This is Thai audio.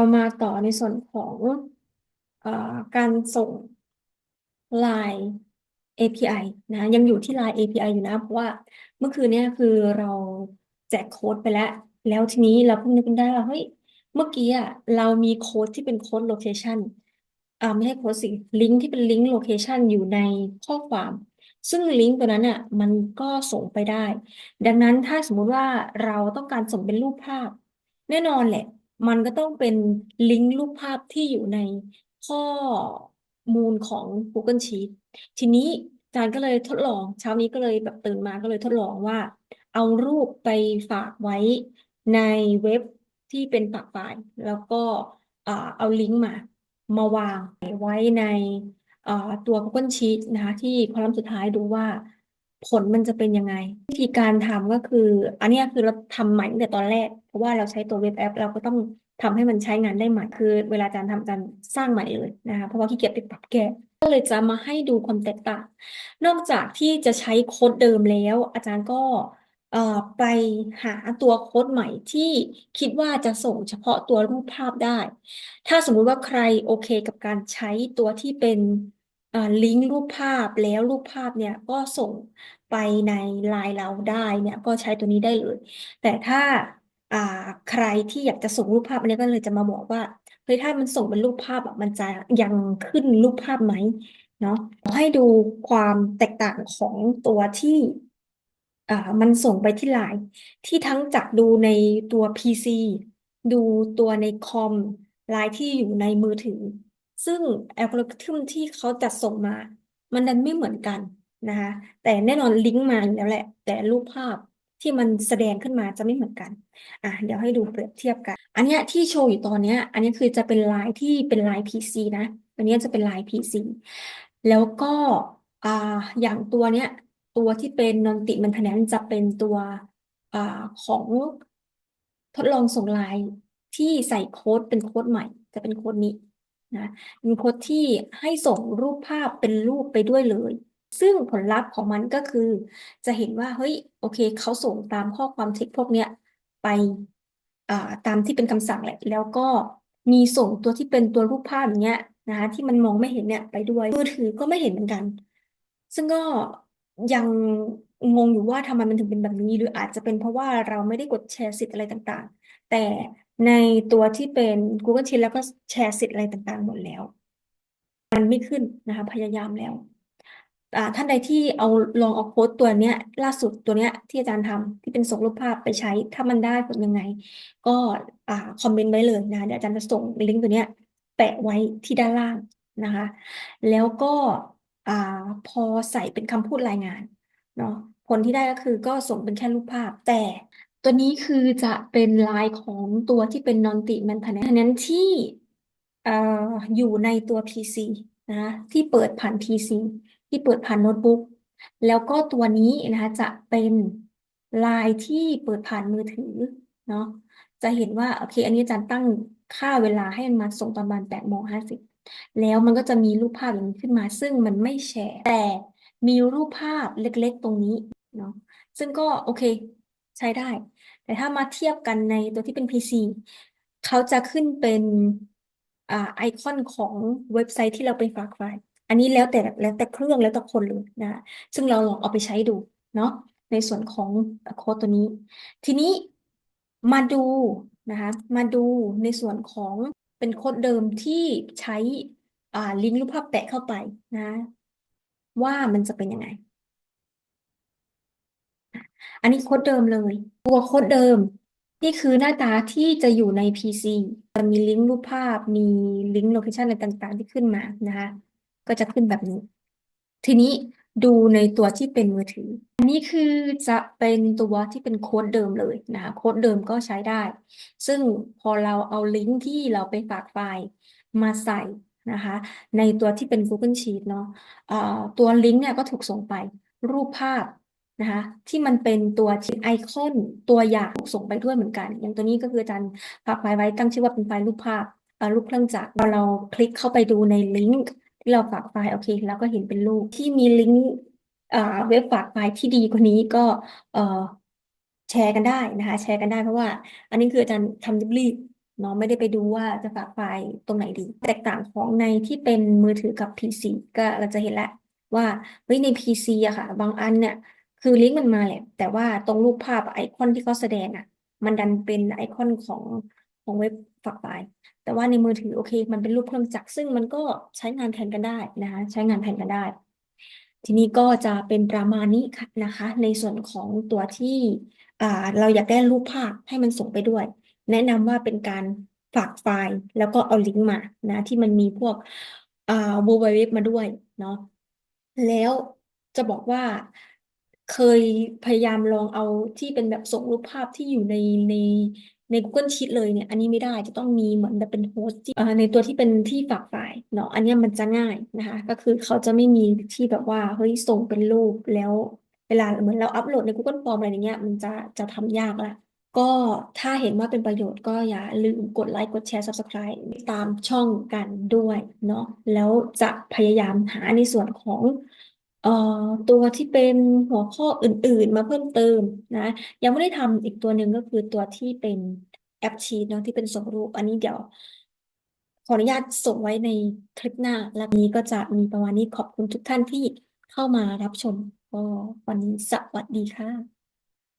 เรามาต่อในส่วนของเอ่อการส่ง Line API นะยังอยู่ที่ Line API อยู่นะ เพราะว่าเมื่อคืนเนี้ยคือเราแจกโค้ดไปแล้ว แล้วทีนี้เราเพิ่งนึกได้ว่าเฮ้ยเมื่อกี้อะเรามีโค้ดที่เป็นโค้ดโลเคชันอ่าไม่ใช่โค้ดสิลิงก์ที่เป็นลิงก์โลเคชันอยู่ในข้อความ ซึ่งลิงก์ตัวนั้นอะมันก็ส่งไปได้ ดังนั้นถ้าสมมุติว่าเราต้องการส่งเป็นรูปภาพ แน่นอนแหละ มันก็ต้องเป็นลิงก์รูปภาพที่อยู่ในข้อมูลของ Google Sheet ทีนี้อาจารย์ก็เลยทดลองเช้านี้ก็เลยแบบตื่นมาก็เลยทดลองว่า เอารูปไปฝากไว้ในเว็บที่เป็นฝากไฟล์แล้วก็เอาลิงก์มา มาวางไว้ในตัว Google Sheet นะคะที่คอลัมน์สุดท้ายดูว่า ผลมันจะเป็นยังไง วิธีการทำก็คือ อันนี้คือเราทำใหม่ตั้งแต่ตอนแรก เพราะว่าเราใช้ตัวเว็บแอป เราก็ต้องทำให้มันใช้งานได้ใหม่คือ เวลาอาจารย์ทำอาจารย์สร้างใหม่เลยนะคะเพราะว่าขี้เกียจไปปรับแก้ก็เลยจะมาให้ดูความแตกต่าง นอกจากที่จะใช้โค้ดเดิมแล้ว อาจารย์ก็ไปหาตัวโค้ดใหม่ที่คิดว่าจะส่งเฉพาะตัวรูปภาพได้ ถ้าสมมุติว่าใครโอเคกับการใช้ตัวที่เป็น อ่อลิงก์รูปภาพแล้วรูปภาพเนี่ยก็ส่งไปในไลน์เราได้เนี่ยก็ใช้ตัวนี้ได้เลย แต่ถ้าอ่าใครที่อยากจะส่งรูปภาพอันนี้ก็เลยจะมาบอกว่าเฮ้ยถ้ามันส่งเป็นรูปภาพอะมันจะยังขึ้นรูปภาพไหมเนาะให้ดูความแตกต่างของตัวที่อ่ามันส่งไปที่ไลน์ที่ทั้งจากดูในตัว PC ดูตัวในคอมไลน์ที่อยู่ในมือถือ ซึ่งอัลกอริทึมที่เขาจัดส่งมา มันดันไม่เหมือนกันนะคะแต่แน่นอนลิงก์มาอยู่แล้วแหละ แต่รูปภาพที่มันแสดงขึ้นมาจะไม่เหมือนกัน อะเดี๋ยวให้ดูเปรียบเทียบกัน อันนี้ที่โชว์อยู่ตอนเนี้ยอันนี้คือจะเป็นไลน์ที่เป็นไลน์ PC นะ อันนี้จะเป็นไลน์ PC แล้วก็อ่าอย่างตัวเนี้ย ตัวที่เป็นนอนติมันทนนจะเป็นตัวอ่าของทดลองส่งไลน์ที่ใส่โค้ดเป็นโค้ดใหม่ จะเป็นโค้ดนี้ นะเป็นโค้ดที่ให้ส่งรูปภาพเป็นรูปไปด้วยเลย ซึ่งผลลัพธ์ของมันก็คือ จะเห็นว่าเฮ้ยโอเคเขาส่งตามข้อความเท็กพวกเนี้ยไปตามที่เป็นคำสั่งแหละ แล้วก็มีส่งตัวที่เป็นตัวรูปภาพอย่างเงี้ยนะคะที่มันมองไม่เห็นเนี่ยไปด้วยมือถือก็ไม่เห็นเหมือนกัน ซึ่งก็ยังงงอยู่ว่าทำไมมันถึงเป็นแบบนี้ หรืออาจจะเป็นเพราะว่าเราไม่ได้กดแชร์สิทธิ์อะไรต่างๆ แต่ ในตัวที่เป็น Google Sheet แล้วก็แชร์สิทธิ์อะไรต่างๆ หมดแล้ว มันไม่ขึ้นนะคะพยายามแล้วอ่าท่านใดที่เอาลองเอาโค้ดตัวเนี้ย ล่าสุดตัวเนี้ยที่อาจารย์ทำที่เป็นส่งรูปภาพไปใช้ ถ้ามันได้ผลยังไง ก็อ่าคอมเมนต์ไว้เลยนะเดี๋ยวอาจารย์จะส่งลิงก์ตัวเนี้ย แปะไว้ที่ด้านล่างนะคะ แล้วก็อ่าพอใส่เป็นคำพูดรายงานเนาะผลที่ได้ก็คือก็ส่งเป็นแค่รูปภาพแต่ ตัวนี้คือจะเป็นลายของตัวที่เป็น non t i maintenance ที่อ่ออยู่ในตัว PC นะที่เปิดผ่าน PC ที่เปิดผ่านโน้ตบุ๊กแล้วก็ตัวนี้นะคะจะเป็นลายที่เปิดผ่านมือถือเนาะจะเห็นว่าโอเค อันนี้อาจารย์ตั้งค่าเวลาให้มันมาส่งตอนประมาณแปดโมงห้าสิบแล้วมันก็จะมีรูปภาพอย่างนี้ขึ้นมา ซึ่งมันไม่แชร์แต่มีรูปภาพเล็กๆตรงนี้เนาะซึ่งก็โอเค ใช้ได้ แต่ถ้ามาเทียบกันในตัวที่เป็น PC เขาจะขึ้นเป็นอ่าไอคอนของเว็บไซต์ที่เราไปฝากไฟล์อันนี้แล้วแต่แล้วแต่เครื่องแล้วแต่คนเลยนะ ซึ่งเราลองเอาไปใช้ดูเนาะในส่วนของโค้ดตัวนี้ ทีนี้มาดูนะคะมาดูในส่วนของเป็นโค้ดเดิมที่ใช้อ่าลิงก์รูปภาพแปะเข้าไปนะ ว่ามันจะเป็นยังไง อันนี้โค้ดเดิมเลย ตัวโค้ดเดิม นี่คือหน้าตาที่จะอยู่ใน PC จะมีลิงก์รูปภาพ มีลิงก์โลเคชันอะไรต่างๆ ที่ขึ้นมานะคะ ก็จะขึ้นแบบนี้ ทีนี้ดูในตัวที่เป็นมือถือ อันนี้คือจะเป็นตัวที่เป็นโค้ดเดิมเลยนะคะโค้ดเดิมก็ใช้ได้ ซึ่งพอเราเอาลิงก์ที่เราไปฝากไฟล์มาใส่นะคะในตัวที่เป็น Google Sheet เนาะตัวลิงก์เนี่ยก็ถูกส่งไปรูปภาพ นะคะที่มันเป็นตัวที่ไอคอนตัวอย่างส่งไปด้วยเหมือนกัน อย่างตัวนี้ก็คืออาจารย์ฝากไฟล์ไว้ตั้งชื่อว่าเป็นไฟล์รูปภาพรูปเครื่องจักรพอเราคลิกเข้าไปดูในลิงก์ที่เราฝากไฟล์โอเคแล้วก็เห็นเป็นรูปที่มีลิงก์เว็บฝากไฟล์ที่ดีกว่านี้ก็แชร์กันได้นะคะ แชร์กันได้เพราะว่า อันนี้คืออาจารย์ทำรีบเนาะไม่ได้ไปดูว่าจะฝากไฟล์ตรงไหนดี แตกต่างของในที่เป็นมือถือกับ PC ก็เราจะเห็นแล้วว่าเฮ้ยใน PC อะค่ะ บางอันเนี่ย คือลิงก์มันมาแหละ แต่ว่าตรงรูปภาพไอคอนที่เขาแสดงอะ มันดันเป็นไอคอนของของเว็บฝากไฟล์แต่ว่าในมือถือโอเค มันเป็นรูปเครื่องจักรซึ่งมันก็ใช้งานแทนกันได้นะคะใช้งานแทนกันได้ ทีนี้ก็จะเป็นประมาณนี้ค่ะนะคะ ในส่วนของตัวที่เราอยากได้รูปภาพให้มันส่งไปด้วย แนะนำว่าเป็นการฝากไฟล์แล้วก็เอาลิงก์มานะที่มันมีพวกอ่า www มาด้วยเนาะแล้วจะบอกว่า เคยพยายามลองเอาที่เป็นแบบส่งรูปภาพที่อยู่ในในใน Google Sheet เลยเนี่ย อันนี้ไม่ได้จะต้องมีเหมือนแบบเป็นโฮสต์ที่ในตัวที่เป็นที่ฝากไฟล์เนาะอันนี้มันจะง่ายนะคะ ก็คือเขาจะไม่มีที่แบบว่าเฮ้ยส่งเป็นรูปแล้วเวลาเหมือนเราอัปโหลดใน Google Form อะไรอย่างเงี้ยมันจะจะทำยากละก็ถ้าเห็นว่าเป็นประโยชน์ก็อย่าลืมกดไลค์กดแชร์ Subscribe ตามช่องกันด้วยเนาะแล้วจะพยายามหาในส่วนของ เอ่อตัวที่เป็นหัวข้ออื่น ๆ มาเพิ่มเติมนะ ยังไม่ได้ทำอีกตัวหนึ่งก็คือตัวที่เป็นแอปชีตเนาะที่เป็นส่งรูป อันนี้เดี๋ยว ขออนุญาตส่งไว้ในคลิปหน้าแล้วนี้ก็จะมีประมาณนี้ขอบคุณทุกท่านที่เข้ามารับชมก็วันนี้สวัสดีค่ะ